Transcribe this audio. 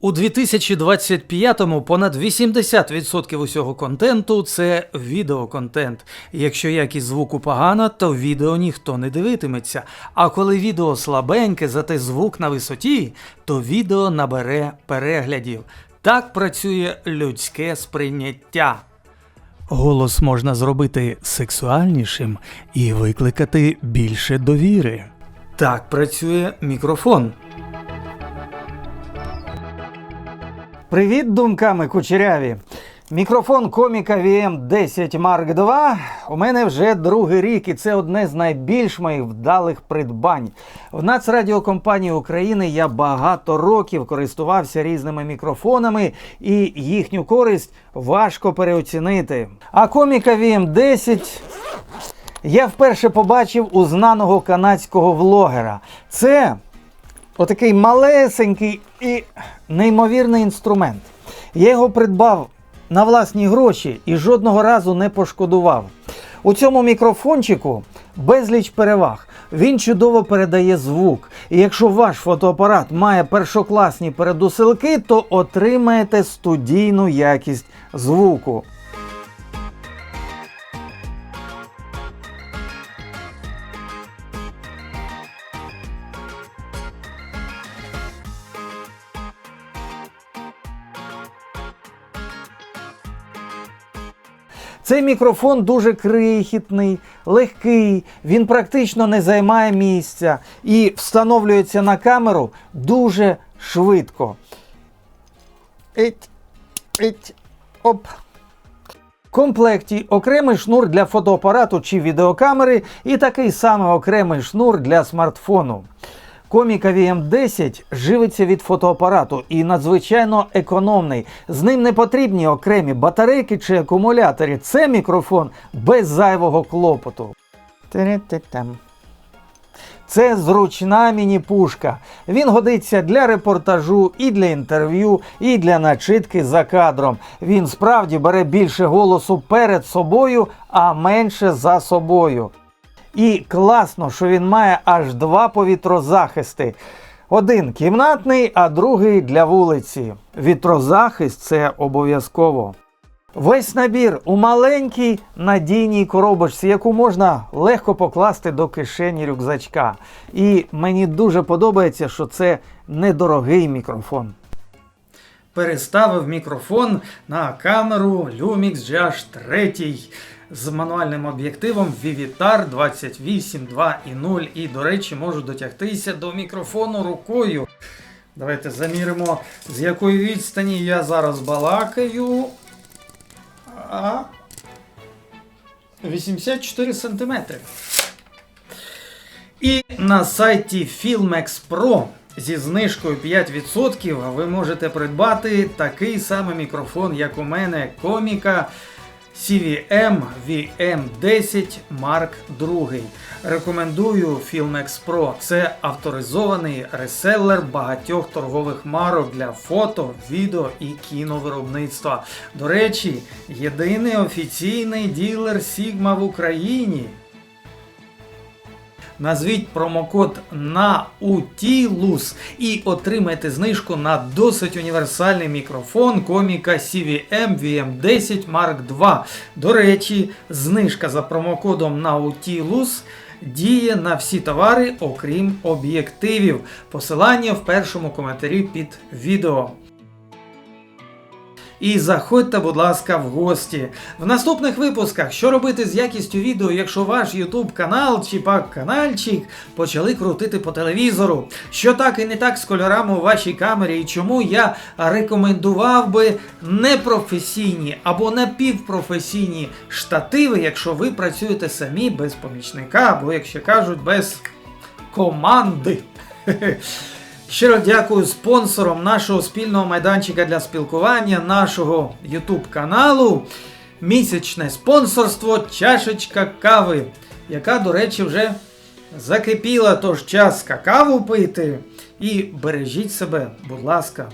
У 2025-му понад 80% усього контенту це відеоконтент. Якщо якість звуку погана, то відео ніхто не дивитиметься. А коли відео слабеньке, зате звук на висоті, то відео набере переглядів. Так працює людське сприйняття. Голос можна зробити сексуальнішим і викликати більше довіри. Так працює мікрофон. Привіт, думками кучеряві! Мікрофон коміка VM10 Mark II у мене вже другий рік, і це одне з найбільш моїх вдалих придбань. В Нацрадіокомпанії України я багато років користувався різними мікрофонами, і їхню користь важко переоцінити. А коміка VM10 я вперше побачив у знаного канадського влогера. Це Отакий малесенький і неймовірний інструмент. Я його придбав на власні гроші і жодного разу не пошкодував. У цьому мікрофончику безліч переваг. Він чудово передає звук. І якщо ваш фотоапарат має першокласні передусилки, то отримаєте студійну якість звуку. Цей мікрофон дуже крихітний, легкий, він практично не займає місця і встановлюється на камеру дуже швидко. Ить, ить, оп. В комплекті окремий шнур для фотоапарату чи відеокамери і такий самий окремий шнур для смартфону. Коміка VM10 живиться від фотоапарату і надзвичайно економний. З ним не потрібні окремі батарейки чи акумулятори. Це мікрофон без зайвого клопоту. Це зручна міні-пушка. Він годиться для репортажу, і для інтерв'ю, і для начитки за кадром. Він справді бере більше голосу перед собою, а менше за собою. І класно, що він має аж два повітрозахисти. Один кімнатний, а другий для вулиці. Вітрозахист це обов'язково. Весь набір у маленькій надійній коробочці, яку можна легко покласти до кишені рюкзачка. І мені дуже подобається, що це недорогий мікрофон. переставив мікрофон на камеру Lumix GH3 з мануальним об'єктивом Vivitar 28.2.0 і, до речі, можу дотягтися до мікрофону рукою. Давайте заміримо, з якої відстані я зараз балакаю. А 84 сантиметри. І на сайті Filmex Pro зі знижкою 5% ви можете придбати такий самий мікрофон, як у мене, коміка CVM VM10 Mark II. Рекомендую Filmex Pro. Це авторизований реселер багатьох торгових марок для фото, відео і кіновиробництва. До речі, єдиний офіційний ділер Sigma в Україні. Назвіть промокод NAUTILUS і отримайте знижку на досить універсальний мікрофон коміка CVM VM10 Mark II. До речі, знижка за промокодом NAUTILUS діє на всі товари, окрім об'єктивів. Посилання в першому коментарі під відео. І заходьте, будь ласка, в гості. В наступних випусках, що робити з якістю відео, якщо ваш YouTube канал чи пак канальчик почали крутити по телевізору. Що так і не так з кольорами у вашій камері, і чому я рекомендував би непрофесійні або напівпрофесійні штативи, якщо ви працюєте самі без помічника, або, якщо кажуть, без команди. Щиро дякую спонсорам нашого спільного майданчика для спілкування, нашого YouTube каналу. Місячне спонсорство Чашечка кави, яка, до речі, вже закипіла, тож час какаву пити. І бережіть себе, будь ласка.